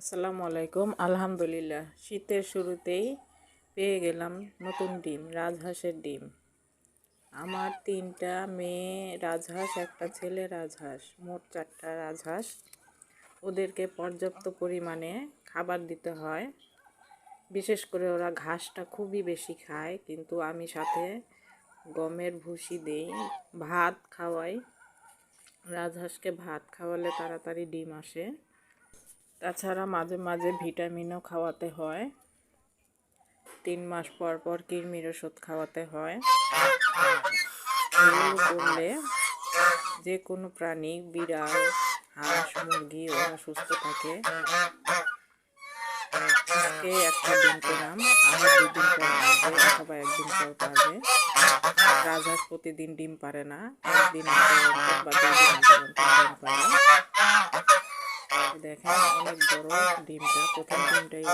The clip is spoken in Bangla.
আসসালামু আলাইকুম। আলহামদুলিল্লাহ, শীতের শুরুতেই পেয়ে গেলাম নতুন ডিম, রাজহাঁসের ডিম। আমার তিনটা মেয়ে রাজহাঁস, একটা ছেলে রাজহাঁস, মোট চারটা রাজহাঁস। ওদেরকে পর্যাপ্ত পরিমাণে খাবার দিতে হয়। বিশেষ করে ওরা ঘাসটা খুবই বেশি খায়, কিন্তু আমি সাথে গমের ভুসি দেই, ভাত খাওয়াই। রাজহাঁসকে ভাত খাওয়ালে তাড়াতাড়ি ডিম আসে। তাছাড়া মাঝে মাঝে ভিটামিনও খাওয়াতে হয়। তিন মাস পর পর কৃমির ওষুধ খাওয়াতে হয়। এগুলো করলে যে কোনো প্রাণী, বিড়াল, হাঁস, মুরগি, ওরা সুস্থ থাকে। আজকে একটা ডিম পেলাম আমার দুদিন পর আসবে অথবা একদিন পর পারবে। রাজহাঁস প্রতিদিন ডিম পারে না, একদিন বা দুই দিন অন্তর অন্তর ডিম পারে দেখেন অনেক বড় ডিমটা প্রথম ডিমটাই